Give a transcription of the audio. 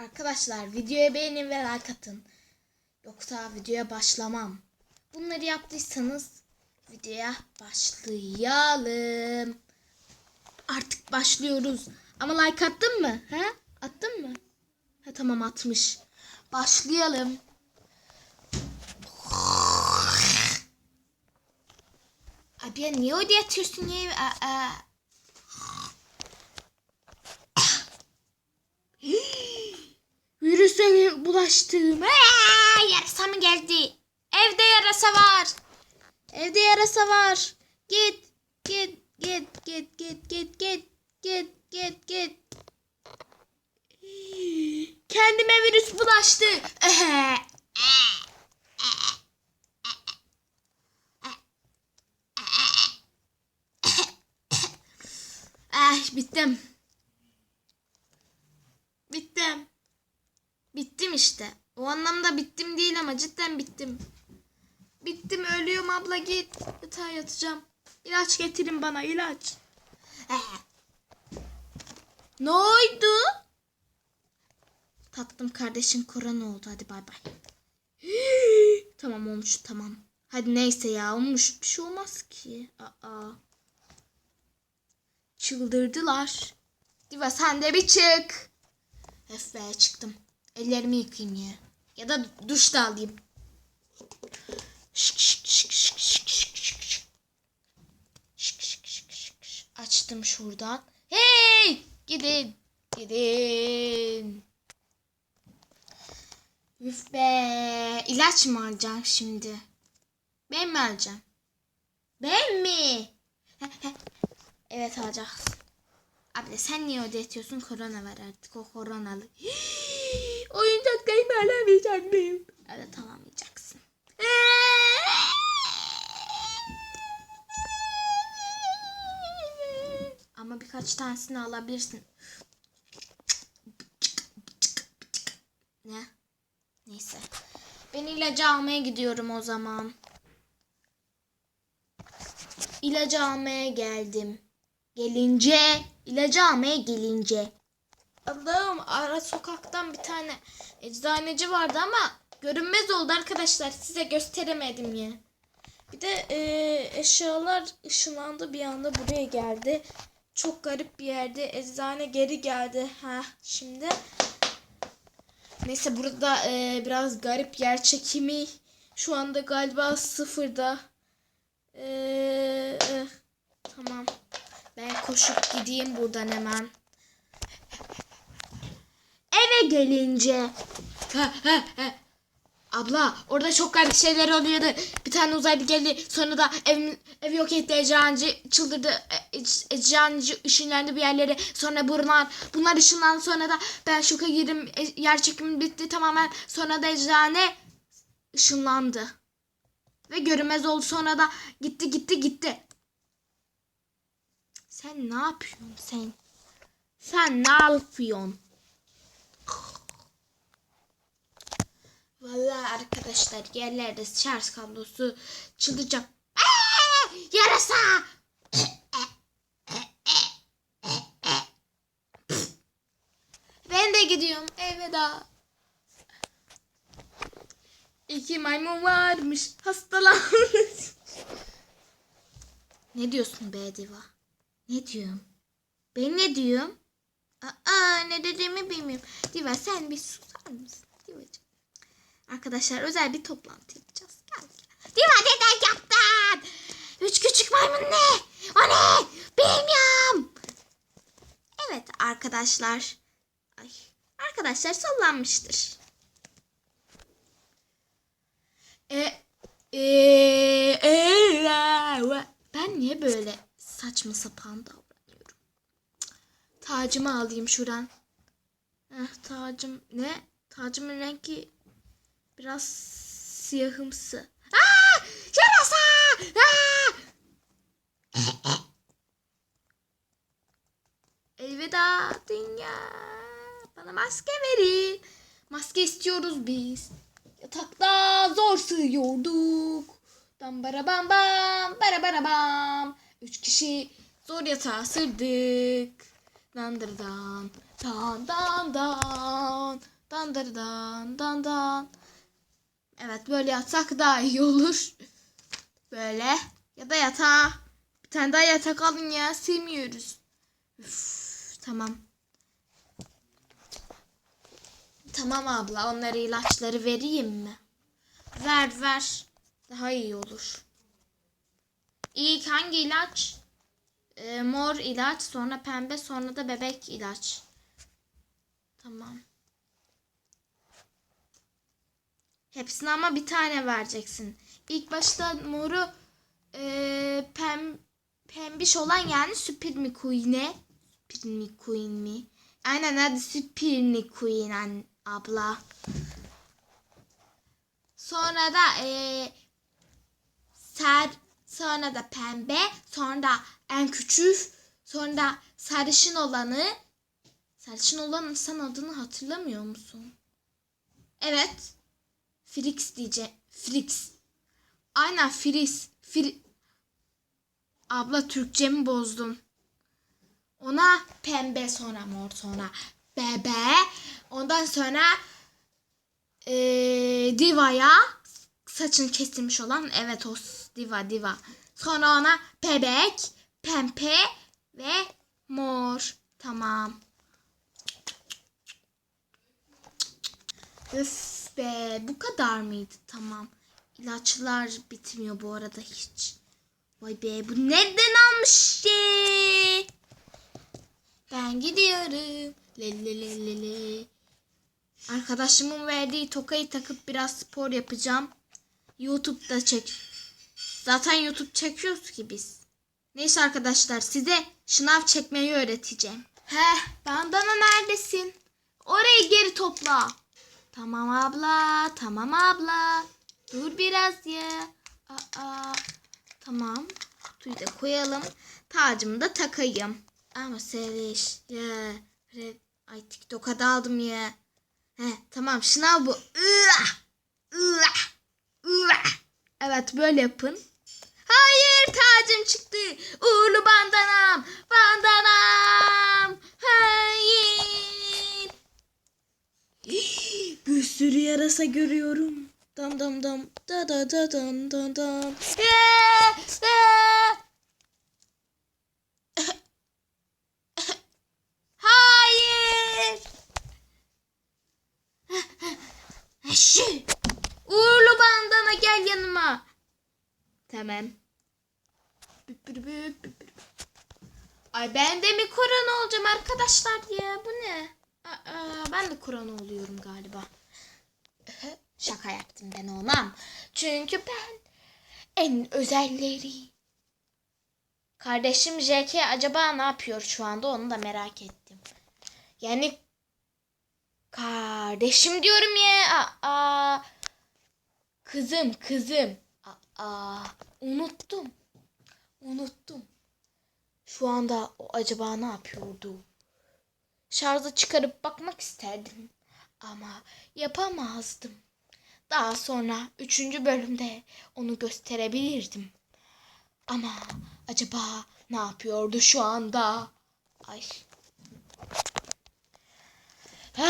Arkadaşlar videoya beğenin ve like atın. Yoksa videoya başlamam. Bunları yaptıysanız videoya başlayalım. Artık başlıyoruz. Ama like attın mı? He? Attın mı? Ha tamam atmış. Başlayalım. Abi niye öyle yatıyorsun ya? Aa, aa. Bulaştım. Aa, yarasa mı geldi? Evde yarasa var. Evde yarasa var. Git, git, git, git, git, git, git, git, git, git. Kendime virüs bulaştı. Ay bittim. Bittim. Bittim işte. O anlamda bittim değil ama cidden bittim. Bittim ölüyorum abla git. Yatağa yatacağım. İlaç getirin bana ilaç. ne oldu? Tatlım kardeşin korona oldu hadi bay bay. tamam olmuş tamam. Hadi neyse ya olmuş bir şey olmaz ki. Aa. Çıldırdılar. Diva sen de bir çık. Öf be çıktım. Ellerimi yıkayayım ya. Ya da duş da alayım. Açtım şuradan. Hey! Gidin. Gidin. Üf be. İlaç mı alacağım şimdi? Ben mi alacağım? Ben mi? evet alacağız. Abla sen niye ödetiyorsun? Korona var artık o koronalı. Oyuncaklarımı alamayacak mıyım? Evet alamayacaksın. Ama birkaç tanesini alabilirsin. Ne? Neyse. Ben ilacı almaya gidiyorum o zaman. İlacı almaya geldim. Gelince, ilacı almaya gelince. Allah'ım ara sokaktan bir tane eczaneci vardı ama görünmez oldu arkadaşlar. Size gösteremedim ya. Bir de e, eşyalar ışınlandı bir anda buraya geldi. Çok garip bir yerde eczane geri geldi. Ha şimdi. Neyse burada e, biraz garip yer çekimi. Şu anda galiba sıfırda. E, e, tamam. Ben koşup gideyim buradan hemen. Gelince. Abla orada çok garip şeyler oluyordu. Bir tane uzaylı geldi. Sonra da ev, ev yok etti. Ecrancı çıldırdı. E, Ecrancı ışınlandı bir yerlere. Sonra bunlar, bunlar ışınlandı. Sonra da ben şoka girdim. E, yer çekimi bitti tamamen. Sonra da ecrane ışınlandı. Ve görünmez oldu. Sonra da gitti gitti gitti. Sen ne yapıyorsun sen? Sen ne yapıyorsun? Vallahi arkadaşlar yerlerde şarj kablosu çıldıracağım. Aa, yarasa! ben de gidiyorum elveda. İki maymun varmış hastalanmış. ne diyorsun be diva? Ne diyorum? Ben ne diyorum? Aa ne dediğimi bilmiyorum. Diva sen bir susar mısın? Divacığım. Arkadaşlar özel bir toplantı yapacağız. Gel gel. Diva neden yaptın? Üç küçük maymun ne? O ne? Bilmiyorum. Evet arkadaşlar. Ay. Arkadaşlar sallanmıştır. E, e, e, ben niye böyle saçma sapan davranıyorum? Tacımı alayım şuradan. Eh, tacım ne? Tacımın rengi biraz siyahımsı. Aa! Yarasa! Aa! Elveda dünya. Bana maske verin. Maske istiyoruz biz. Yatakta zor sığıyorduk. Dam bara bam bam bara bara bam. Üç kişi zor yatağa sırdık. Dandırdan. Dan dan dan. Dandırdan dan dan. Evet böyle yatsak daha iyi olur. Böyle. Ya da yatağa. Bir tane daha yatak alın ya. Sığmıyoruz. Üf, tamam. Tamam abla onlara ilaçları vereyim mi? Ver ver. Daha iyi olur. İlk hangi ilaç? Ee, mor ilaç, sonra pembe, sonra da bebek ilaç. Tamam. Hepsine ama bir tane vereceksin. İlk başta moru ee, pem, pembiş olan yani Süpirmi Queen'e. Süpirmi Queen mi? Aynen hadi Süpirmi Queen abla. Sonra da ee, ser, sonra da pembe, sonra en küçük, sonra da sarışın olanı. Sarışın olanın sen adını hatırlamıyor musun? Evet. Frix diyeceğim. Frix. Aynen Friz. Fri... Abla Türkçemi bozdum. Ona pembe sonra mor sonra bebe. Ondan sonra eee Diva'ya saçını kesilmiş olan evet o Diva Diva. Sonra ona bebek, pembe ve mor. Tamam. Be bu kadar mıydı? Tamam. İlaçlar bitmiyor bu arada hiç. Vay be bu nereden almış ki? Ben gidiyorum. Le le le le le. Arkadaşımın verdiği tokayı takıp biraz spor yapacağım. YouTube'da çek. Zaten YouTube çekiyoruz ki biz. Neyse arkadaşlar size şınav çekmeyi öğreteceğim. Heh bandana neredesin? Orayı geri topla. Tamam abla, tamam abla. Dur biraz ya. Aa, tamam. Kutuyu da koyalım. Tacımı da takayım. Ama seriş ya. Ay TikTok'a daldım ya. He tamam şınav bu. Evet böyle yapın. Hayır tacım çıktı. Uğurlu bandanam. Bandanam. Hayır. Bir sürü yarasa görüyorum. Dam dam dam. Da da da dam dam dam. Hayır. Şu. Uğurlu bandana gel yanıma. Tamam. Ay ben de mi Kur'an olacağım arkadaşlar ya bu ne? Aa, ben de Kur'an oluyorum galiba. Şaka yaptım ben olmam. Çünkü ben en özelleri. Kardeşim JK acaba ne yapıyor şu anda onu da merak ettim. Yani kardeşim diyorum ya. Aa, kızım kızım. Aa, unuttum. Unuttum. Şu anda o acaba ne yapıyordu? Şarjı çıkarıp bakmak isterdim. Ama yapamazdım. Daha sonra üçüncü bölümde onu gösterebilirdim. Ama acaba ne yapıyordu şu anda? Ay.